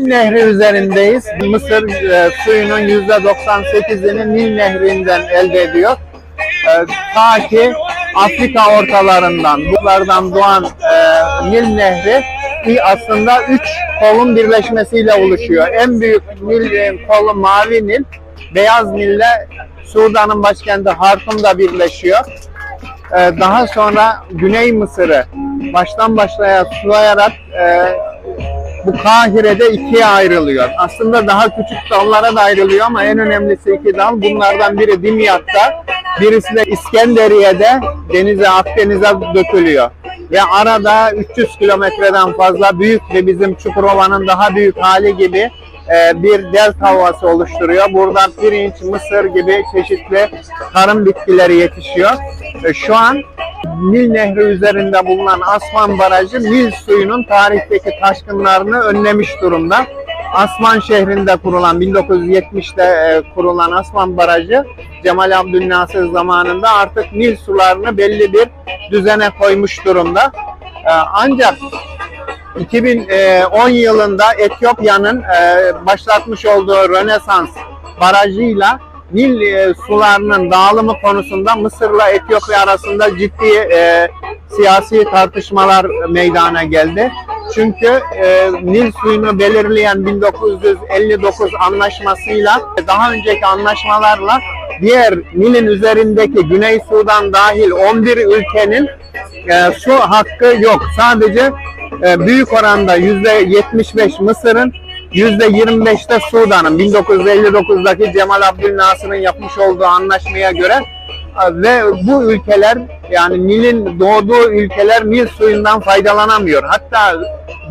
Nil Nehri üzerindeyiz. Mısır e, suyunun %98'ini Nil Nehri'nden elde ediyor. E, ta ki Afrika ortalarından, bunlardan doğan e, Nil Nehri aslında üç kolun birleşmesiyle oluşuyor. En büyük Nil e, kolu Mavi Nil, Beyaz Nil'le Sudan'ın başkenti Hartum'da birleşiyor. Ee, daha sonra Güney Mısır'ı baştan başlaya sulayarak e, bu Kahire'de ikiye ayrılıyor. Aslında daha küçük dallara da ayrılıyor ama en önemlisi iki dal. Bunlardan biri Dimyat'ta, birisi de İskenderiye'de denize, Akdeniz'e dökülüyor. Ve arada 300 kilometreden fazla büyük ve bizim Çukurova'nın daha büyük hali gibi e, bir delta ovası oluşturuyor. Burada pirinç, mısır gibi çeşitli tarım bitkileri yetişiyor. E, Şu an Nil Nehri üzerinde bulunan Asman Barajı Nil suyunun tarihteki taşkınlarını önlemiş durumda. Asman şehrinde kurulan 1970'te e, kurulan Asman Barajı Cemal Abdülnasır zamanında artık Nil sularını belli bir düzene koymuş durumda. E, Ancak 2010 yılında Etiyopya'nın e, başlatmış olduğu Rönesans barajıyla Nil e, sularının dağılımı konusunda Mısır'la Etiyopya arasında ciddi e, siyasi tartışmalar meydana geldi. Çünkü e, Nil suyunu belirleyen 1959 anlaşmasıyla daha önceki anlaşmalarla diğer Nil'in üzerindeki Güney Sudan dahil 11 ülkenin e, su hakkı yok. Sadece e, büyük oranda %75 Mısır'ın, %25'te Sudan'ın 1959'daki Cemal Abdülnasır'ın yapmış olduğu anlaşmaya göre e, ve bu ülkeler yani Nil'in doğduğu ülkeler Nil suyundan faydalanamıyor. Hatta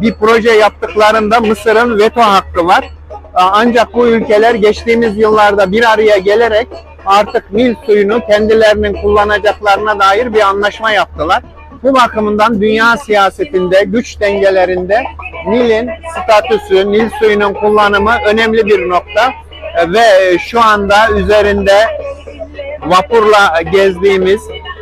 bir proje yaptıklarında Mısır'ın veto hakkı var. E, Ancak bu ülkeler geçtiğimiz yıllarda bir araya gelerek artık Nil suyunu kendilerinin kullanacaklarına dair bir anlaşma yaptılar. Bu bakımından dünya siyasetinde, güç dengelerinde Nil'in statüsü, Nil suyunun kullanımı önemli bir nokta. E, Ve şu anda üzerinde vapurla gezdiğimiz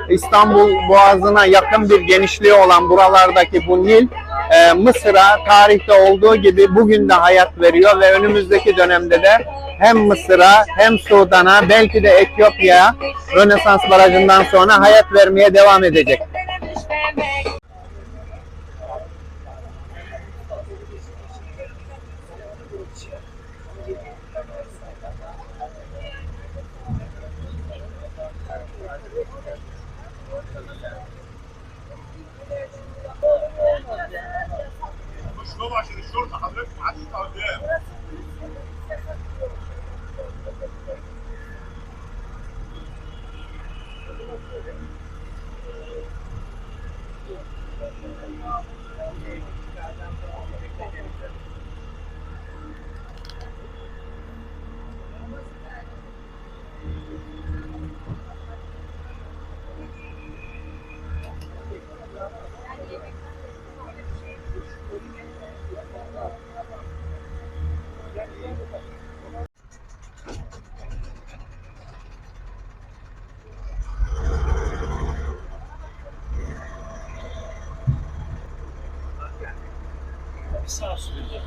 İstanbul Boğazı'na yakın bir genişliği olan buralardaki bu Nil e, Mısır'a tarihte olduğu gibi bugün de hayat veriyor ve önümüzdeki dönemde de hem Mısır'a hem Sudan'a belki de Etiyopya'ya Rönesans Barajı'ndan sonra hayat vermeye devam edecek. ماشي الشرطه حضرتك عدت قدام Thank you. sağ sürecek.